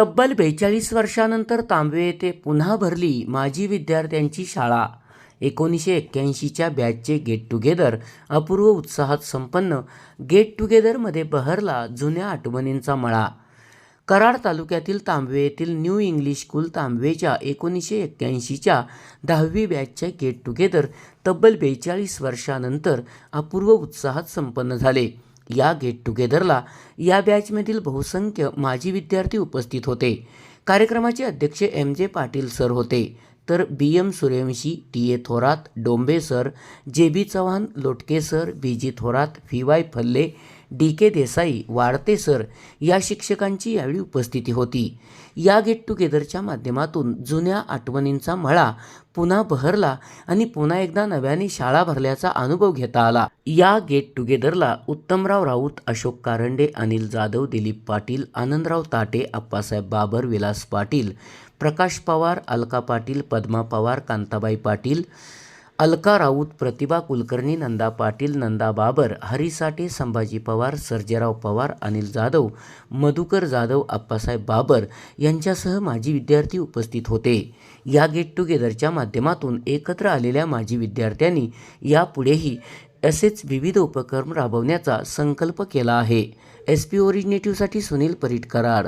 तब्बल बेचाळीस वर्षानंतर तांबवे येथे पुन्हा भरली माजी विद्यार्थ्यांची शाळा. एकोणीसशे एक्क्याऐंशीच्या बॅचचे गेट टुगेदर अपूर्व उत्साहात संपन्न गेट टुगेदरमध्ये बहरला जुन्या आठवणींचा मळा. कराड तालुक्यातील तांबवे येथील न्यू इंग्लिश स्कूल तांबवेच्या एकोणीसशे एक्क्याऐंशीच्या दहावी बॅचचे गेट टुगेदर तब्बल बेचाळीस वर्षानंतर अपूर्व उत्साहात संपन्न झाले. या गेट टुगेदरला या बॅचमधील बहुसंख्य माजी विद्यार्थी उपस्थित होते. कार्यक्रमाचे अध्यक्ष एम जे पाटील सर होते. तर B M Suryavanshi T A Thorat Dombe sir J B Chavan Lotke sir B G Thorat V Y Phalle D K Desai Wadte sir या शिक्षकांची यावेळी उपस्थिती होती. या गेट टुगेदरच्या माध्यमातून जुन्या आठवणींचा मळा पुन्हा बहरला आणि पुन्हा एकदा नव्याने शाळा भरल्याचा अनुभव घेता आला. या गेट टुगेदरला उत्तमराव राऊत अशोक कारंडे अनिल जाधव दिलीप पाटील आनंदराव ताटे अप्पासाहेब बाबर विलास पाटील प्रकाश पवार अलका पाटील पद्मा पवार कांताबाई पाटील अलका राऊत प्रतिभा कुलकर्णी नंदा पाटील नंदा बाबर हरी साठे संभाजी पवार सर्जेराव पवार अनिल जाधव मधुकर जाधव आप्पासाहेब बाबर यांच्यासह माजी विद्यार्थी उपस्थित होते. या गेट टुगेदरच्या माध्यमातून एकत्र आलेल्या माजी विद्यार्थ्यांनी यापुढेही असेच विविध उपक्रम राबवण्याचा संकल्प केला आहे. एस पी ओरिजिनेटिव्हसाठी सुनील परीट कराड